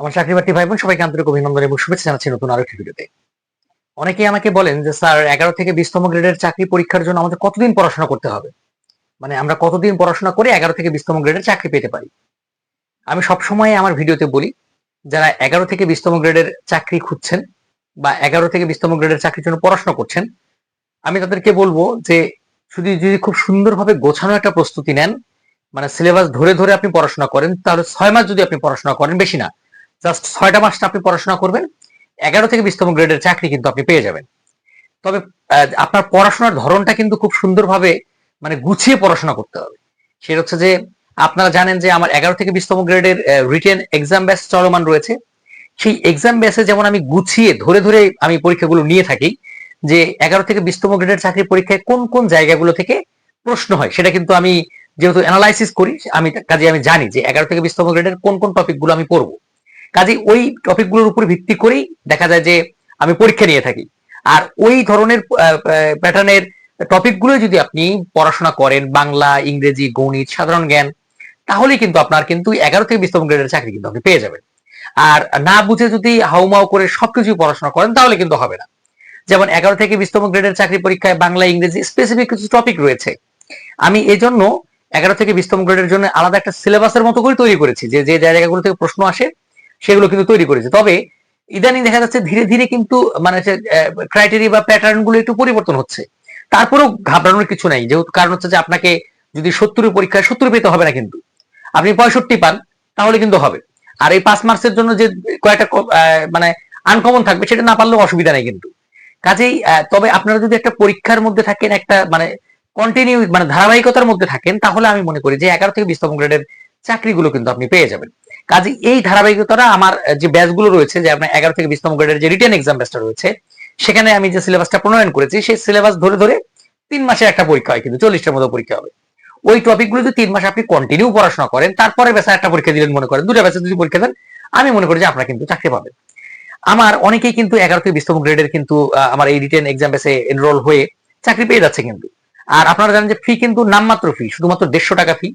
আমার চাকরি বাকরি ভাই বোন সবাইকে আন্তরিক অভিনন্দন এবং শুভেচ্ছা জানাচ্ছি নতুন আরও একটি ভিডিওতে। অনেকেই আমাকে বলেন যে, স্যার, এগারো থেকে বিশতম গ্রেডের চাকরি পরীক্ষার জন্য আমাদের কতদিন পড়াশোনা করতে হবে? মানে আমরা কতদিন পড়াশোনা করে এগারো থেকে বিশতম গ্রেডের চাকরি পেতে পারি? আমি সবসময় আমার ভিডিওতে বলি, যারা এগারো থেকে বিশতম গ্রেডের চাকরি খুঁজছেন বা এগারো থেকে বিশতম গ্রেডের চাকরির জন্য পড়াশোনা করছেন, আমি তাদেরকে বলব যে, শুধু যদি খুব সুন্দরভাবে গোছানো একটা প্রস্তুতি নেন মানে সিলেবাস ধরে ধরে আপনি পড়াশোনা করেন, তাহলে ছয় মাস যদি আপনি পড়াশোনা করেন, বেশি না। জাস্ট ছয়টা মাসটা আপনি পড়াশোনা করবেন, এগারো থেকে বিশতম গ্রেডের চাকরি কিন্তু আপনি পেয়ে যাবেন। তবে আপনার পড়াশোনার ধরনটা কিন্তু খুব সুন্দরভাবে মানে গুছিয়ে পড়াশোনা করতে হবে। সেটা হচ্ছে যে, আপনারা জানেন যে আমার এগারো থেকে বিশতম গ্রেডের রিটেন এক্সাম ব্যাচ চলমান রয়েছে। সেই এক্সাম ব্যাসে যেমন আমি গুছিয়ে, ধরে ধরে আমি পরীক্ষাগুলো নিয়ে থাকি, যে এগারো থেকে বিশতম গ্রেডের চাকরি পরীক্ষায় কোন কোন জায়গাগুলো থেকে প্রশ্ন হয়, সেটা কিন্তু আমি যেহেতু অ্যানালাইসিস করি, আমি কাজে আমি জানি যে এগারো থেকে বিশতম গ্রেডের কোন কোন টপিকগুলো আমি পড়ব। কাজে ওই টপিকগুলোর উপর ভিত্তি করেই দেখা যায় যে আমি পরীক্ষা নিয়ে থাকি। আর ওই ধরনের প্যাটার্নের টপিকগুলো যদি আপনি পড়াশোনা করেন, বাংলা, ইংরেজি, গণিত, সাধারণ জ্ঞান তাহলে কিন্তু আপনার কিন্তু এগারো থেকে বিশতম গ্রেডের চাকরি কিন্তু আপনি পেয়ে যাবেন। আর না বুঝে যদি হাউমাউ করে সবকিছু পড়াশোনা করেন, তাহলে কিন্তু হবে না। যেমন এগারো থেকে বিশতম গ্রেডের চাকরি পরীক্ষায় বাংলা, ইংরেজি স্পেসিফিক কিছু টপিক রয়েছে। আমি এই জন্য এগারো থেকে বিশতম গ্রেডের জন্য আলাদা একটা সিলেবাসের মতো করে তৈরি করেছি যে যে জায়গাগুলো থেকে প্রশ্ন আসে সেগুলো কিন্তু তৈরি করেছে। তবে ইদানিং দেখা যাচ্ছে ধীরে ধীরে কিন্তু মানে ক্রাইটেরিয়া বা প্যাটার্নগুলো একটু পরিবর্তন হচ্ছে। তারপরেও ঘাবড়ানোর কিছু নাই। যেহেতু কারণ হচ্ছে যে আপনাকে যদি সত্তরের পরীক্ষায় সত্তর পেতে হবে না কিন্তু, আপনি পঁয়ষট্টি পান, তাহলে কিন্তু হবে। আর এই পাঁচ মার্কসের জন্য যে কয়েকটা মানে আনকমন থাকবে, সেটা না পারলেও অসুবিধা নেই কিন্তু। কাজেই তবে আপনারা যদি একটা পরীক্ষার মধ্যে থাকেন, একটা মানে কন্টিনিউ মানে ধারাবাহিকতার মধ্যে থাকেন, তাহলে আমি মনে করি যে এগারো থেকে বিশতম গ্রেডের চাকরিগুলো কিন্তু আপনি পেয়ে যাবেন। কাজে এই ধারাবাহিকতাটা আমার যে ব্যাচগুলো রয়েছে, যে আপনার এগারো থেকে বিশতম গ্রেডের যে রিটেন এক্সাম ব্যাচটা রয়েছে, সেখানে আমি যে সিলেবাসটা প্রণয়ন করেছি, সেই সিলেবাস ধরে ধরে তিন মাসের একটা পরীক্ষা হয়, কিন্তু চল্লিশটার মতো পরীক্ষা হবে। ওই টপিকগুলো যদি তিন মাস আপনি কন্টিনিউ পড়াশোনা করেন, তারপরে বেসা একটা পরীক্ষা দিলেন মনে করেন দুটা বেসে যদি পরীক্ষা দেন, আমি মনে করি যে আপনারা কিন্তু চাকরি পাবেন। আমার অনেকেই কিন্তু এগারো থেকে বিশতম গ্রেডের কিন্তু আমার এই রিটেন এক্সাম বেসে এনরোল হয়ে চাকরি পেয়ে যাচ্ছে কিন্তু। আর আপনারা জানেন যে ফি কিন্তু নামমাত্র ফি শুধুমাত্র দেড়শো টাকা ফি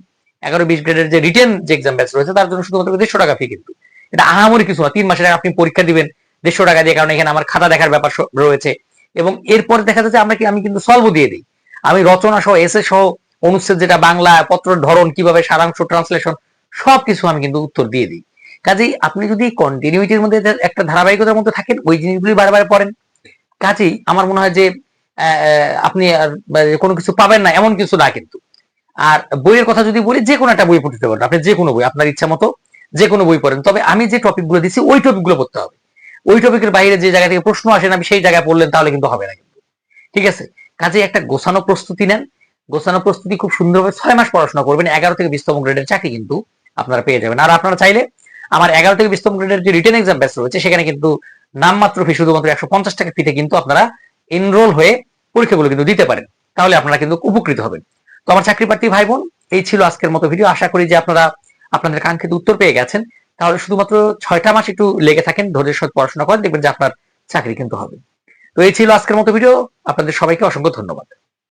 এগারো বিশ গ্রেডের যে রিটেন যে এক্সাম ব্যাচ রয়েছে, তার জন্য শুধুমাত্র দেড়শো টাকা ফি কিন্তু। এটা আহামরি কিছু না, তিন মাসের আপনি পরীক্ষা দিবেন দেড়শো টাকা দিয়ে, কারণ এখানে আমার খাতা দেখার ব্যাপার রয়েছে। এবং এরপর দেখা যাচ্ছে আমরা কি, আমি কিন্তু সলভও দিয়ে দিই। আমি রচনা সহ এসে সহ, অনুচ্ছেদ যেটা বাংলা, পত্রের ধরন, কীভাবে সারাংশ ট্রান্সলেশন সবকিছু আমি কিন্তু উত্তর দিয়ে দিই। কাজেই আপনি যদি কন্টিনিউটির মধ্যে একটা ধারাবাহিকতার মধ্যে থাকেন, ওই জিনিসগুলি বারবার পড়েন। কাজেই আমার মনে হয় যে আপনি আর কোনো কিছু পাবেন না, এমন কিছু না কিন্তু। আর বইয়ের কথা যদি বলি, যে কোনো একটা বই পড়তে পারেন আপনি যে কোনো বই, আপনার ইচ্ছা মতো যে কোনো বই পড়েন। তবে আমি যে টপিকগুলো দিচ্ছি, ওই টপিকগুলো পড়তে হবে। ওই টপিকের বাইরে যে জায়গা থেকে প্রশ্ন আসেন আমি সেই জায়গায় পড়লেন, তাহলে কিন্তু হবে না কিন্তু। ঠিক আছে? কাজে একটা গোছানো প্রস্তুতি নেন। গোছানো প্রস্তুতি খুব সুন্দরভাবে ছয় মাস পড়াশোনা করবেন। এগারো থেকে বিশতম গ্রেডের চাকরি কিন্তু আপনারা পেয়ে যাবেন। আর আপনারা চাইলে আমার এগারো থেকে বিশতম গ্রেডের যে রিটেন এক্সাম ব্যাচ রয়েছে, সেখানে কিন্তু নামমাত্র ফি শুধুমাত্র একশো পঞ্চাশ টাকা ফিতে কিন্তু আপনারা এনরোল হয়ে পরীক্ষাগুলো কিন্তু দিতে পারেন। তাহলে আপনারা কিন্তু উপকৃত হবেন। তো আমার চাকরি প্রার্থী ভাই বোন, এই ছিল আজকের মতো ভিডিও আশা করি যে আপনারা আপনাদের কাঙ্ক্ষিত উত্তর পেয়ে গেছেন। তাহলে শুধুমাত্র ছয়টা মাস একটু লেগে থাকেন ধৈর্যের সাথে পড়াশোনা করেন, দেখবেন যে আপনার চাকরি কিন্তু হবে। তো এই ছিল আজকের মতো ভিডিও আপনাদের সবাইকে অসংখ্য ধন্যবাদ।